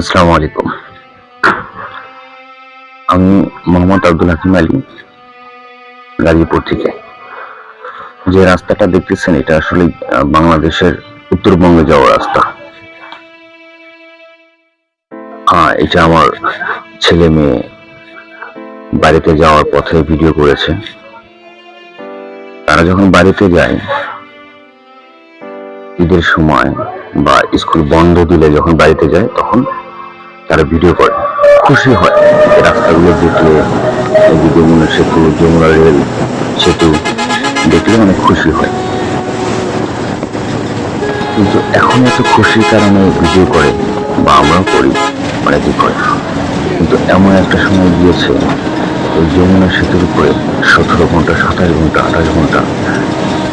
আসসালামু আলাইকুম আমি মোহাম্মদ আব্দুল হাকিম আলী, গাজীপুর থেকে। যে রাস্তাটা দেখতেছেন, এটা আসলে বাংলাদেশের উত্তরবঙ্গে যাওয়ার রাস্তা। হ্যাঁ এটা আমার ছেলে মেয়ে বাড়িতে যাওয়ার পথে ভিডিও করেছে। তারা যখন বাড়িতে যায়, ঈদের সময় বা স্কুল বন্ধ দিলে যখন বাড়িতে যায়, তখন তারা ভিডিও করে। খুশি হয়। রাস্তাগুলো দেখলে, এদিকে মনে সেতু, যমুনা রেল, সেতু। দেখলে অনেক খুশি হয়। কিন্তু এখন এত খুশির কারণে ভিডিও করে বা আমরাও করি অনেকে করে? কিন্তু এমন একটা সময় গিয়েছে ওই যমুনা সেতুর উপরে সতেরো ঘণ্টা, সাতাশ ঘণ্টা, আঠাশ ঘণ্টা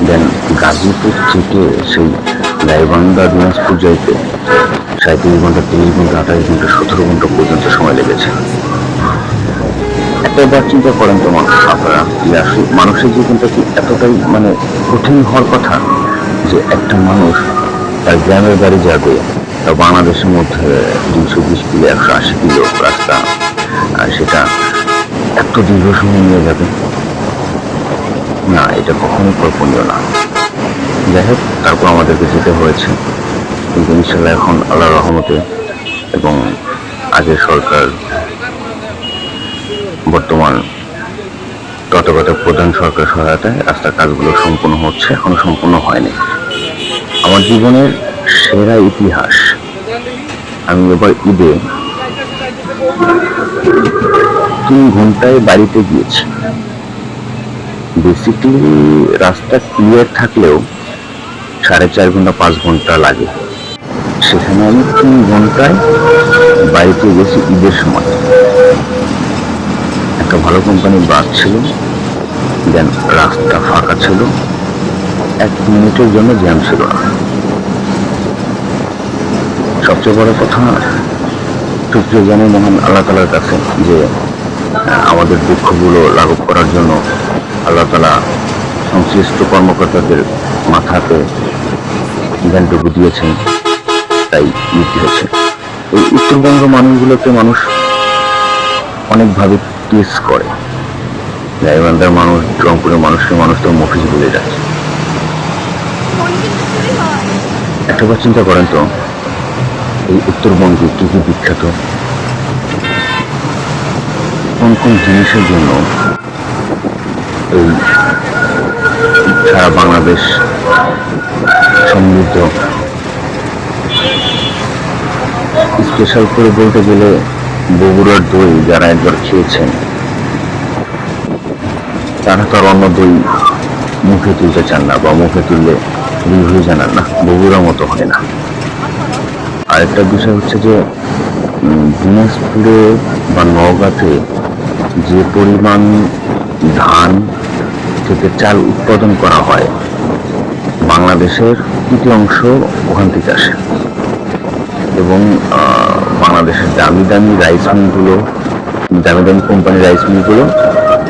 দেন গাজীপুর থেকে সেই গাইবান্ধা দিনাজপুর যাইতে সাঁত্রিশ ঘণ্টা, তিরিশ ঘণ্টা, আঠাশ ঘণ্টা, সতেরো ঘণ্টা পর্যন্ত সময় লেগেছে। একবার চিন্তা করেন তো মানুষ, আপনারা মানুষের জীবনটা কি এতটাই মানে কঠিন হওয়ার কথা যে একটা মানুষ তার গ্রামের বাড়ি যাবে তা বাংলাদেশের মধ্যে দুইশো বিশ কিলো, একশো আশি কিলো রাস্তা, আর সেটা এত দীর্ঘ সময় নিয়ে যাবে? না, এটা কখনোই কল্পনীয় না। যাই হোক, তারপর আমাদেরকে যেতে হয়েছে। কিন্তু ইনশাল্লাহ এখন আল্লাহ রহমতে এবং আগের সরকার বর্তমান তথাগত প্রধান সরকার সহায়তায় রাস্তার কাজগুলো সম্পূর্ণ হচ্ছে, এখনও সম্পূর্ণ হয়নি। আমার জীবনের সেরা ইতিহাস, আমি এবার ঈদে তিন ঘন্টায় বাড়িতে গিয়েছি। বেসিক্যালি রাস্তা ক্লিয়ার থাকলেও সাড়ে চার ঘণ্টা, পাঁচ ঘণ্টা লাগে। সেখানে আমি তিন ঘন্টায় বাড়িতে গেছি ঈদের সময়। একটা ভালো কোম্পানির বাস ছিল দেন রাস্তা ফাঁকা ছিল, এক মিনিটের জন্য জ্যাম ছিল না। সবচেয়ে বড় কথা শুক্রিয়া জানি মহান আল্লাহ তালার কাছে যে আমাদের দুঃখগুলো লাঘব করার জন্য আল্লাহ তালা সংশ্লিষ্ট কর্মকর্তাদের মাথাতে জ্ঞানটুকু দিয়েছেন। তাই ঈদ হচ্ছে। এই উত্তরবঙ্গ মানুষগুলোকে মানুষ অনেকভাবে টেস করে। গাইবান্ধার মানুষ, রংপুরের মানুষকে মানুষ তো মফিজ বলে যাচ্ছে একটাবার চিন্তা করেন তো, এই উত্তরবঙ্গে কি কি বিখ্যাত? কোন কোন জিনিসের জন্য এই সারা বাংলাদেশ সমৃদ্ধ স্পেশাল করে বলতে গেলে বগুড়ার দই যারা একবার খেয়েছেন, তারা তো আর অন্য দই মুখে তুলতে চান না বা মুখে তুললে রিভিউ জানান না, বগুড়ার মতো হয় না। আরেকটা বিষয় হচ্ছে যে দিনাজপুরে বা নওগাঁতে যে পরিমাণ ধান থেকে চাল উৎপাদন করা হয়, বাংলাদেশের তৃতীয় অংশ ওখান থেকে আসে। এবং বাংলাদেশের দামি দামি রাইস মিলগুলো, দামি দামি কোম্পানির রাইস মিলগুলো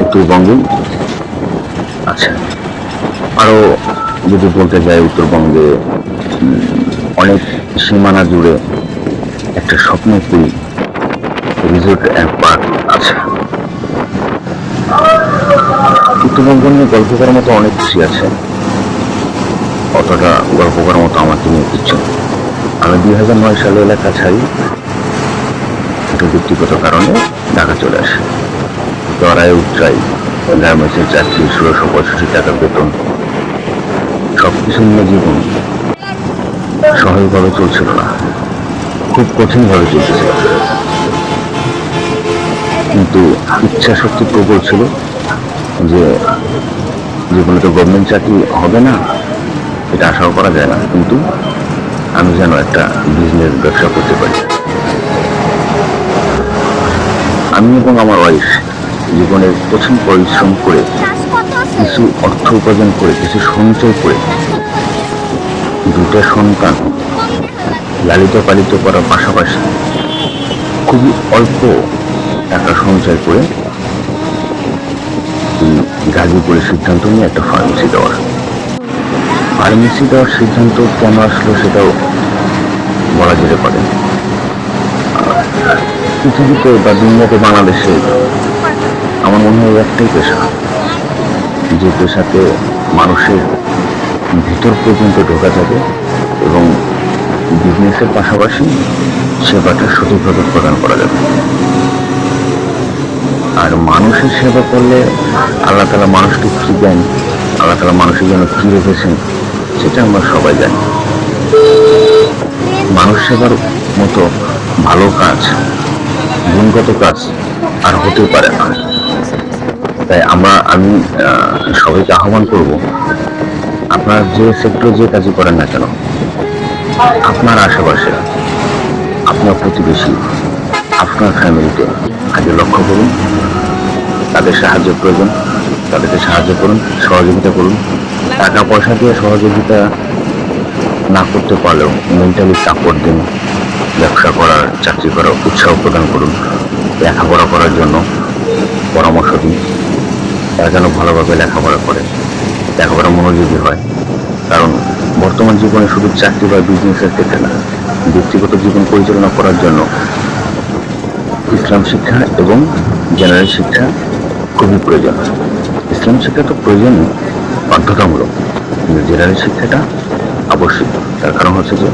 উত্তরবঙ্গেই আছে আরও যদি বলতে যাই উত্তরবঙ্গে অনেক সীমানা জুড়ে একটা স্বপ্নপুরী রিসোর্ট অ্যান্ড পার্ক আছে উত্তরবঙ্গ নিয়ে গল্প করার মতো অনেক কিছুই আছে। অতটা গল্প করার মতো নিয়ে কিছু নেই। আমি দুই হাজার নয় সালে এলাকা ছাড়ি। একটু ব্যক্তিগত কারণে ঢাকা চলে আসি। দরায় উচ্চাই গার্মেন্টসের চাকরি ষোলোশো পঁয়ষট্টি টাকা বেতন। সব কিছু নিয়ে জীবন সহজভাবে চলছিল না। খুব কঠিনভাবে চলতেছিল। কিন্তু ইচ্ছা শক্তি প্রবল ছিল যে জীবনে তো গভর্নমেন্ট চাকরি হবে না, এটা আশাও করা যায় না। কিন্তু আমি যেন একটা বিজনেস ব্যবসা করতে পারি। আমি এবং আমার ওয়াইফ জীবনের কঠিন পরিশ্রম করে কিছু অর্থ উপার্জন করে, কিছু সঞ্চয় করে দুটা সন্তান লালিত পালিত করার পাশাপাশি খুবই অল্প টাকা সঞ্চয় করে গাজীপুরের সিদ্ধান্ত নিয়ে একটা ফার্মেসি দেওয়ার ফার্মেসি দেওয়ার সিদ্ধান্ত কেন আসলো সেটাও বলা যেতে পারে। পৃথিবীতে বা দুনিয়াতে বাংলাদেশে আমার মনে হয় একটাই পেশা, যে পেশাতে মানুষের ভিতর পর্যন্ত ঢোকা যাবে এবং বিজনেসের পাশাপাশি সেবাটা সঠিকভাবে প্রদান করা যাবে। আর মানুষের সেবা করলে আল্লাহ তালা মানুষকে কী দেন? আল্লাহ তালা মানুষের জন্য কী রেখেছেন? সেটা আমরা সবাই জানি। মানুষ সেবার মতো ভালো কাজ, গুণগত কাজ আর হতে পারে না। তাই আমরা, আমি সবাইকে আহ্বান করব, আপনার যে সেক্টর যে কাজই করেন না কেন, আপনার আশেপাশে, আপনার প্রতিবেশী, আপনার ফ্যামিলিতে আগে লক্ষ্য করুন, তাদের সাহায্য প্রয়োজন, তাদেরকে সাহায্য করুন, সহযোগিতা করুন। টাকা পয়সা দিয়ে সহযোগিতা না করতে পারলেও মেন্টালি সাপোর্ট দিন, ব্যবসা করার, চাকরি করার, উৎসাহ প্রদান করুন, লেখাপড়া করার জন্য পরামর্শ দিন। তারা যেন ভালোভাবে লেখাপড়া করে, লেখাপড়া মনোযোগী হয়। কারণ বর্তমান জীবনে শুধু চাকরি বা বিজনেসের ক্ষেত্রে না, ব্যক্তিগত জীবন পরিচালনা করার জন্য ইসলাম শিক্ষা এবং জেনারেল শিক্ষা খুবই প্রয়োজন। ইসলাম শিক্ষা তো প্রয়োজন বাধ্যতামূলক। কিন্তু জেনারেল শিক্ষাটা আবশ্যিক। তার কারণ হচ্ছে যে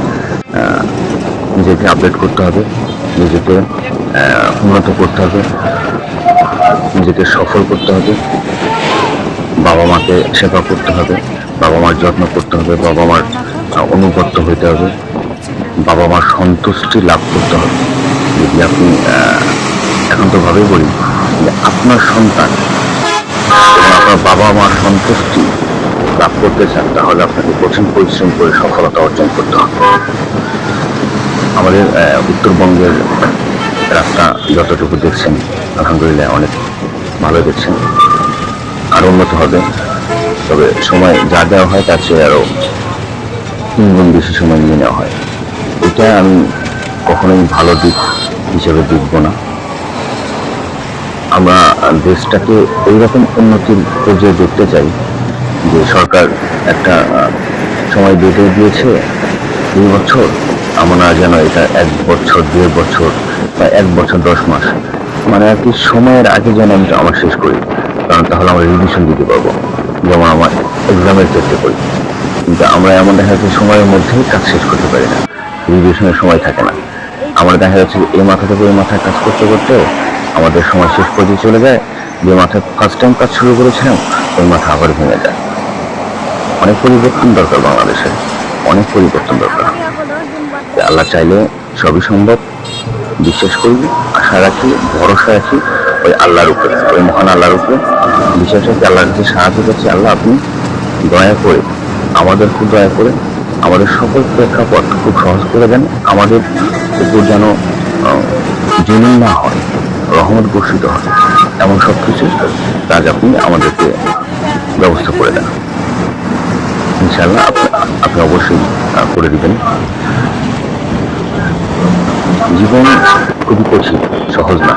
নিজেকে আপডেট করতে হবে নিজেকে উন্নত করতে হবে নিজেকে সফল করতে হবে বাবা মাকে সেবা করতে হবে বাবা মার যত্ন করতে হবে বাবা মার আহ, অনুগত্য হইতে হবে বাবা মার সন্তুষ্টি লাভ করতে হবে। যদি আপনি আহ, এখন তো ভাবেই বলি যে আপনার সন্তান আপনার বাবা মার সন্তুষ্টি লাভ করতে চান, তাহলে আপনাকে কঠিন পরিশ্রম করে সফলতা অর্জন করতে হবে। আমাদের উত্তরবঙ্গের রাস্তা যতটুকু দেখছেন, আলহামদুলিল্লাহ অনেক ভালো দেখছেন। আরও উন্নত হবে। তবে সময় যা দেওয়া হয়, তার চেয়ে আরও তিন গুণ বেশি সময় নিয়ে নেওয়া হয়। এটা আমি কখনোই ভালো দিক হিসেবে দেখব না। আমরা দেশটাকে এইরকম উন্নতির পর্যায়ে দেখতে চাই যে সরকার একটা সময় বেঁধে দিয়েছে, দুই বছর, আমরা যেন এটা এক বছর, দেড় বছর বা এক বছর, দশ মাস। মানে আর কি সময়ের আগে যেন আমি আমার শেষ করি, কারণ তাহলে আমরা রিভিশন দিতে পারব, যেমন আমার এক্সামের ক্ষেত্রে করি। কিন্তু আমরা এমন দেখা যাচ্ছে সময়ের মধ্যেই কাজ শেষ করতে পারি না রিভিশনের সময় থাকে না। আমরা দেখা যাচ্ছে এই মাথা থেকে ওই মাথায় কাজ করতে করতে আমাদের সময় শেষ পর্যায়ে চলে যায়, যে মাথায় ফার্স্ট টাইম কাজ শুরু করেছিলাম, ওই মাথা আবার ভেঙে যায়। অনেক পরিবর্তন দরকার বাংলাদেশে, অনেক পরিবর্তন দরকার। আল্লাহ চাইলে সবই সম্ভব। বিশ্বাস করি, আশা রাখি, ভরসা রাখি, ওই আল্লাহর উপরে, ওই মহান আল্লাহর উপরে। বিশ্বাস রাখি, আল্লাহর কাছে সাহায্য করছি, আল্লাহ আপনি দয়া করে, আমাদের খুব দয়া করে, আমাদের সকল প্রেক্ষাপট খুব সহজ করে দেন। আমাদের উপর যেন জুলুম না হয়, রহমত বর্ষিত হয়, এমন সব কিছু কাজ আপনি আমাদেরকে ব্যবস্থা করে দেন। ইনশাল্লাহ আপনি অবশ্যই করে দিবেন। জীবন খুবই কঠিন, সহজ না।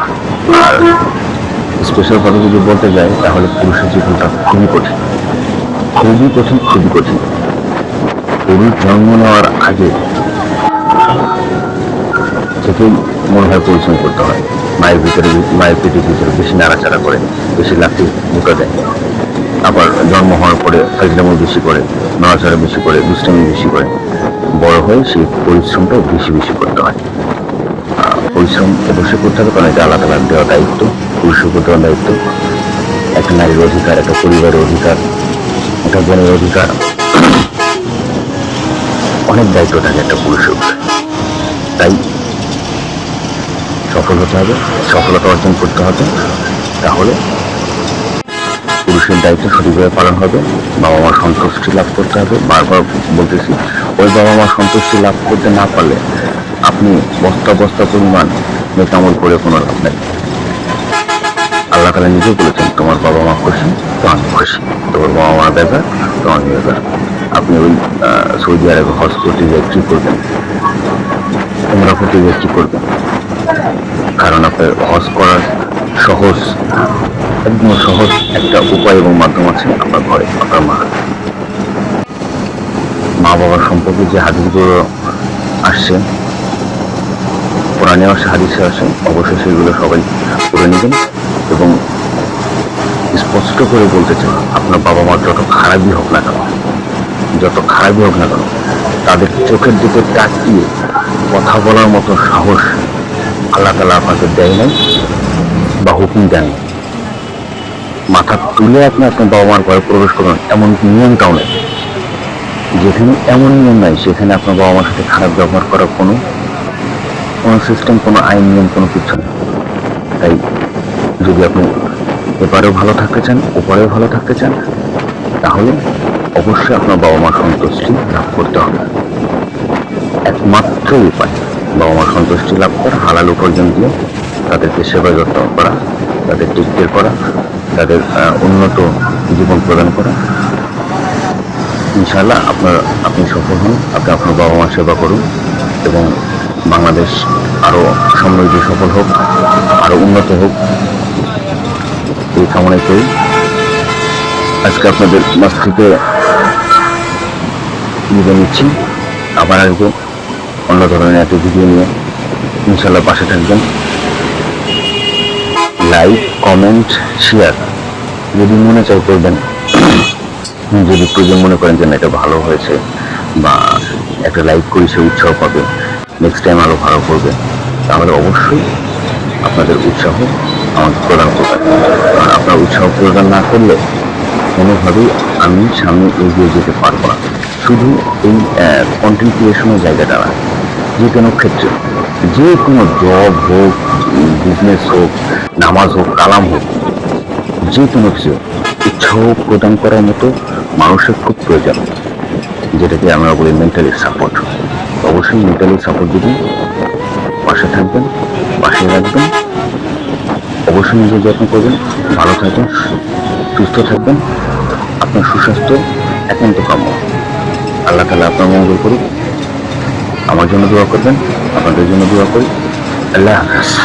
স্পেশাল কথা যদি বলতে যাই, তাহলে পুরুষের জীবনটা খুবই কঠিন। খুবই কঠিন খুবই কঠিন। পুরুষ জন্ম নেওয়ার আগে থেকেই মনে হয় পরিশ্রম করতে হয়। মায়ের ভিতরে, মায়ের পেটের ভিতরে বেশি নাড়াচাড়া করে, বেশি লাঠি মুখে দেয়। আবার জন্ম হওয়ার পরে ফাইজলামো বেশি করে, নড়াচড়া বেশি করে, দুষ্টামি বেশি করে। বড় হয়ে সেই পরিশ্রমটাও বেশি বেশি করতে হয়। পরিশ্রম অবশ্যই করতে হবে, কারণ এটা আলাদা আলাদা দেওয়া দায়িত্ব, পুরুষের উপর দেওয়া দায়িত্ব। একটা নারীর অধিকার, একটা পরিবারের অধিকার, একটা বোনের অধিকার। অনেক দায়িত্ব থাকে একটা পুরুষের তাই সফল হতে হবে, সফলতা অর্জন করতে হবে। তাহলে পুরুষের দায়িত্ব সঠিকভাবে পালন হবে বাবা মার সন্তুষ্টি লাভ করতে হবে। বারবার বলতেছি, ওই বাবা মার সন্তুষ্টি লাভ করতে না পারলে আপনি বস্তা বস্তা পরিমাণ নেকামল করে কোনো লাভ নেই। আল্লাহ তালা নিজেই বলেছেন, তোমার বাবা মা খুশি তো আমি খুশি। তোমার বাবা মা বেকার তো আমি বেকার আপনি ওই সৌদি আরবে হজ করতে গিয়ে কী করবেন? তোমরা করতে গিয়ে কী করবেন? কারণ আপনার হজ করার সহজ একদম সহজ একটা উপায় এবং মাধ্যম আছে আপনার ঘরে আপনার মা মা বাবার সম্পর্কে যে হাদিসগুলো আসছে কোরআন আসে, হাদিসে আসে অবশ্যই সেগুলো সবাই করে নেবেন এবং স্পষ্ট করে বলতে চাই, আপনার বাবা মা যত খারাপই হোক না কেন, যত খারাপই হোক না কেন, তাদের চোখের দিকে তাকিয়ে কথা বলার মতো সাহস আল্লাহ তালা আপনাকে দেয় নাই বা হুকুম দেন নাই। মাথা তুলে আপনি আপনার বাবা মার ঘরে প্রবেশ করুন, এমন নিয়মটাও নেই। যেখানে এমন নিয়ম নাই, সেখানে আপনার বাবা মার সাথে খারাপ ব্যবহার করার কোনো কোনো সিস্টেম কোনো আইন, নিয়ম, কোনো কিছু নেই। তাই যদি আপনি এপারেও ভালো থাকতে চান ওপারেও ভালো থাকতে চান, তাহলে অবশ্যই আপনার বাবা মার সন্তুষ্টি লাভ করতে হবে। একমাত্র উপায় বাবা মার সন্তুষ্টি লাভ করা, হালাল উপার্জন দিয়ে তাদেরকে সেবা যত্ন করা, তাদের টেককেয়ার করা তাদের উন্নত জীবন প্রদান করা। ইনশাল্লাহ আপনার, আপনি সফল হন, আপনি আপনার বাবা মার সেবা করুন এবং বাংলাদেশ আরও সমৃদ্ধ সফল হোক, আরও উন্নত হোক। এই কামনাই করি। আজকে আপনাদের মাছ থেকে বিদায় নিচ্ছি। আবার আসব অন্য ধরনের একটা ভিডিও নিয়ে। ইনশাল্লাহ পাশে থাকবেন। লাইক কমেন্ট শেয়ার যদি মনে চাই করবেন, যদি প্রয়োজন মনে করেন যে না, এটা ভালো হয়েছে, বা একটা লাইক করি, সে উৎসাহ পাবে নেক্সট টাইম আরও ভালো করবে, তাহলে অবশ্যই আপনাদের উৎসাহ আমাকে প্রদান করবেন। আর আপনার উৎসাহ প্রদান না করলে কোনোভাবেই আমি সামনে এগিয়ে যেতে পারব না। শুধু এই কন্টেন্ট ক্রিয়েশনের জায়গাটা না, যে কোনো ক্ষেত্রে। যে কোনো জব হোক বিজনেস হোক, নামাজ হোক, কালাম হোক, যে কোনো কিছু উৎসাহ প্রদান করার মতো মানুষের খুব প্রয়োজন, যেটাকে আমরা বলি মেন্টালি সাপোর্ট অবশ্যই মেন্টালি সাপোর্ট দিবেন, পাশে থাকবেন, পাশে রাখবেন, অবশ্যই নিজের যত্ন করবেন, ভালো থাকবেন, সুস্থ থাকবেন, আপনার সুস্বাস্থ্য একান্ত কাম্য। আল্লাহ তালা আপনার মঙ্গল করুক। আমার জন্য দোয়া করবেন আপনাদের জন্য দোয়া করি। আল্লাহ হাফেজ।